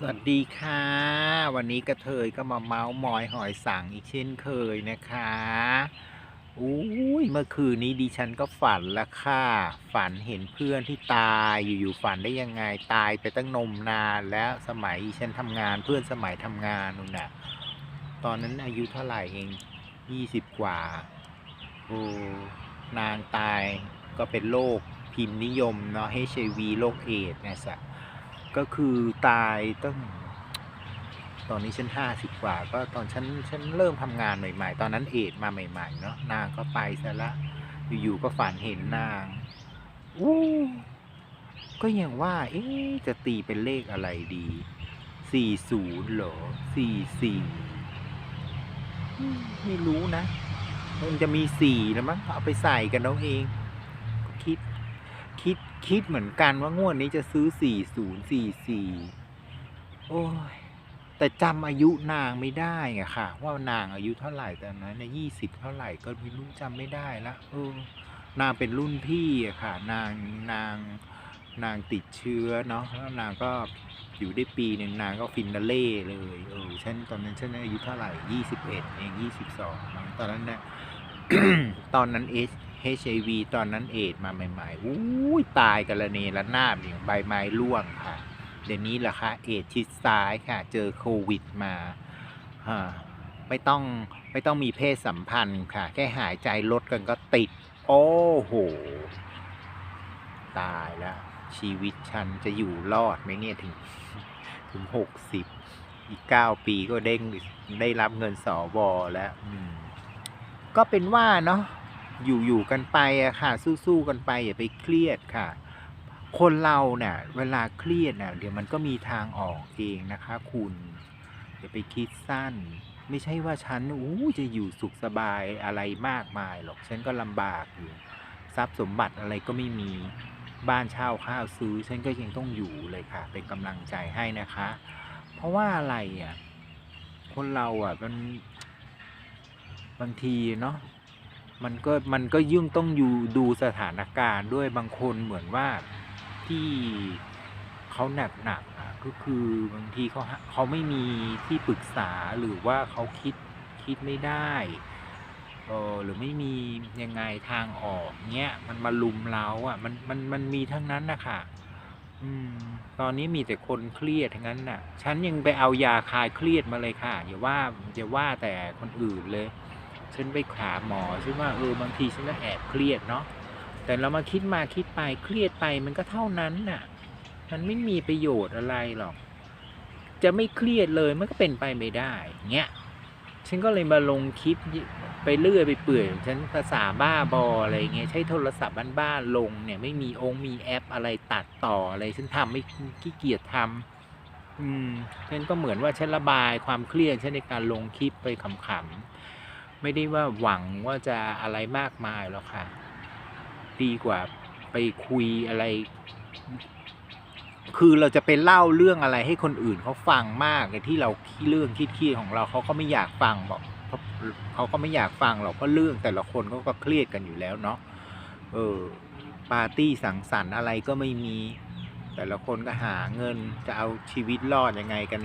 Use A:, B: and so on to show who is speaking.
A: สวัสดีค่ะ วันนี้กระเทยก็มาเมาส์มอยหอยสังอีกเช่นเคยนะคะอุ้ยเมื่อคืนนี้ดิฉันก็ฝันละค่ะ ฝันเห็นเพื่อนที่ตายอยู่ๆฝันได้ยังไงตายไปตั้งนมนานแล้วสมัยดิฉันทำงานเพื่อนสมัยทำงานนู่นน่ะตอนนั้นอายุเท่าไหร่เองยี่สิบกว่าโอ้นางตายก็เป็นโรคพิมพ์นิยมเนาะ HIV โรคเอดส์นะสะ ก็คือตายตั้งตอนนี้ฉันห้าสิบกว่า ก็ตอนฉันฉันเริ่มทำงานใหม่ๆ ตอนนั้นเอดมาใหม่ๆเนาะนางก็ไปซะละอยู่ๆก็ฝันเห็นนางอู้ก็ยังว่า เอ๊จะตีเป็นเลขอะไรดีสี่ศูนย์เหรอสี่สี่ไม่รู้นะมันจะมีสี่แล้วมั้งเอาไปใส่กันเอาเอง คิดเหมือนกันว่างวดนี้จะซื้อสี่ศูนย์สี่สี่โอ้ย แต่จำอายุนางไม่ได้อะค่ะ ว่านางอายุเท่าไหร่ตอนนั้นในยี่สิบเท่าไหร่ก็ไม่รู้จำไม่ได้ละเออนางเป็นรุ่นพี่อะค่ะ นางนางนางติดเชื้อเนาะแล้วนางก็อยู่ได้ปีหนึ่งนางก็ฟินาเล่เลยเออฉันตอนนั้นฉันอายุเท่าไหร่ยี่สิบเอ็ดเองยี่สิบสองตอนนั้นเนี่ยตอนนั้นเอช HIV ตอนนั้นเอดมาใหม่ๆอู้ยตายกันละเนระนาบอย่างใบไม้ร่วงค่ะ เดี๋ยวนี้ล่ะคะเอดชิดซ้ายค่ะ เจอโควิดมาฮะไม่ต้องไม่ต้องมีเพศสัมพันธ์ค่ะ แค่หายใจลดกันก็ติด โอ้โห ตายแล้ว ชีวิตฉันจะอยู่รอดไหมเนี่ยถึง ถึงหกสิบอีกเก้าปีก็เด้งได้รับเงินสอวอแล้วก็เป็นว่าเนาะ อยู่อยู่กันไปอะค่ะ สู้ๆกันไปอย่าไปเครียดค่ะ คนเราเนี่ยเวลาเครียดนี่ยเดี๋ยวมันก็มีทางออกเองนะคะ คุณอย่าไปคิดสั้น ไม่ใช่ว่าฉันอู้จะอยู่สุขสบายอะไรมากมายหรอกฉันก็ลำบากอยู่ทรัพย์สมบัติอะไรก็ไม่มีบ้านเช่าข้าวซื้อฉันก็ยังต้องอยู่เลยค่ะ เป็นกำลังใจให้นะคะ เพราะว่าอะไรอะคนเราอะมันบางทีเนาะ มันก็มันก็ยุ่งต้องอยู่ดูสถานการณ์ด้วยบางคนเหมือนว่าที่เขาหนักหนักอะก็คือบางทีเขาเขาไม่มีที่ปรึกษาหรือว่าเขาคิดคิดไม่ได้เออหรือไม่มียังไงทางออกเนี้ยมันมาลุมเราอะมันมันมันมีทั้งนั้นนะคะอืม ตอนนี้มีแต่คนเครียดทั้งนั้นน่ะ ฉันยังไปเอายาคลายเครียดมาเลยค่ะอย่าว่าอย่าว่าแต่คนอื่นเลย ฉันไปหาหมอฉันว่าเออบางทีฉันก็แอบเครียดเนาะแต่เรามาคิดมาคิดไปเครียดไปมันก็เท่านั้นน่ะ มันไม่มีประโยชน์อะไรหรอก จะไม่เครียดเลยมันก็เป็นไปไม่ได้เงี้ยฉันก็เลยมาลงคลิปไปเรื่อยไปเปื่อยฉันภาษาบ้าบออะไรเงี้ยใช้โทรศัพท์บ้านๆลงเนี่ยไม่มีองค์มีแอปอะไรตัดต่ออะไรฉันทำไม่ขี้เกียจทำอืมฉันก็เหมือนว่าฉันระบายความเครียดฉันในการลงคลิปไปขำๆ ไม่ได้ว่าหวังว่าจะอะไรมากมายหรอกค่ะ ดีกว่าไปคุยอะไร คือเราจะไปเล่าเรื่องอะไรให้คนอื่นเขาฟังมากที่เราขี้เรื่องคิดขี้ของเราเขาก็ไม่อยากฟังบอกเพราะเขาก็ไม่อยากฟังหรอกเพราะเรื่องแต่ละคนเขาก็เครียดกันอยู่แล้วเนาะเออปาร์ตี้สังสรรค์อะไรก็ไม่มี แต่ละคนก็หาเงินจะเอาชีวิตรอดยังไงกันใน